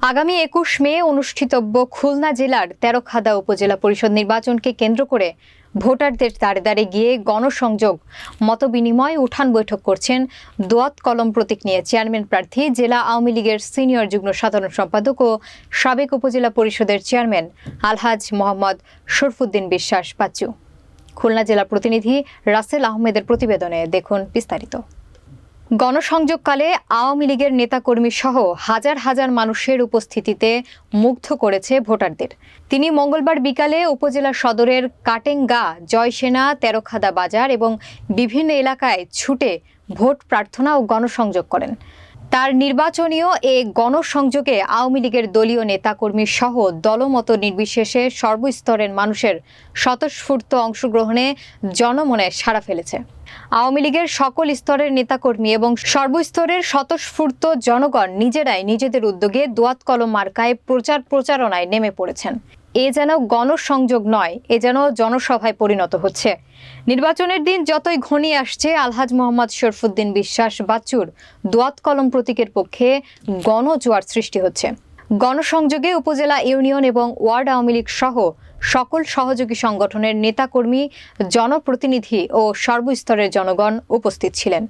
আগামী একুশ মে অনুষ্ঠিতব্য খুলনা জেলার তেরোখাদা উপজেলা পরিষদ নির্বাচনকে কেন্দ্র করে ভোটারদের দ্বারে দ্বারে গিয়ে গণসংযোগ, মতবিনিময় উঠান বৈঠক করছেন দোয়াত কলম প্রতীক নিয়ে চেয়ারম্যান প্রার্থী জেলা আওয়ামী লীগের সিনিয়র যুগ্ম সাধারণ সম্পাদক ও সাবেক উপজেলা পরিষদের চেয়ারম্যান আলহাজ মোহাম্মদ শরফুদ্দিন বিশ্বাস বাচ্চু খুলনা জেলা প্রতিনিধি রাসেল আহমেদের প্রতিবেদনে দেখুন বিস্তারিত। গণসংযোগকালে আওয়ামী লীগের নেতাকর্মী সহ হাজার হাজার মানুষের উপস্থিতিতে মুগ্ধ করেছে ভোটারদের। তিনি মঙ্গলবার বিকালে উপজেলা সদরের কাটেঙ্গা জয়সেনা তেরোখাদা বাজার এবং বিভিন্ন এলাকায় ছুটে ভোট প্রার্থনা ও গণসংযোগ করেন। তার নির্বাচনীয় এ গণসংযোগে আওয়ামী লীগের দলীয় নেতাকর্মী সহ দলমত নির্বিশেষে সর্বস্তরের মানুষের স্বতঃস্ফূর্ত অংশগ্রহণে জনমনে সাড়া ফেলেছে। আওয়ামী লীগের সকল স্তরের নেতাকর্মী এবং সর্বস্তরের স্বতঃস্ফূর্ত জনগণ নিজেরাই নিজেদের উদ্যোগে দোয়াত কলম মার্কায় প্রচার প্রচারণায় নেমে পড়েছেন। এ যেন গণসংযোগ নয়, এ যেন জনসভায় পরিণত হচ্ছে। নির্বাচনের দিন যতই ঘনিয়ে আসছে, আলহাজ মোহাম্মদ শরফুদ্দিন বিশ্বাস বাচ্চুর দোয়াত কলম প্রতীকের পক্ষে গণজোয়ার সৃষ্টি হচ্ছে। গণসংযোগে উপজেলা ইউনিয়ন এবং ওয়ার্ড আওয়ামী লীগ সহ সকল সহযোগী সংগঠনের নেতাকর্মী, জনপ্রতিনিধি ও সর্বস্তরের জনগণ উপস্থিত ছিলেন।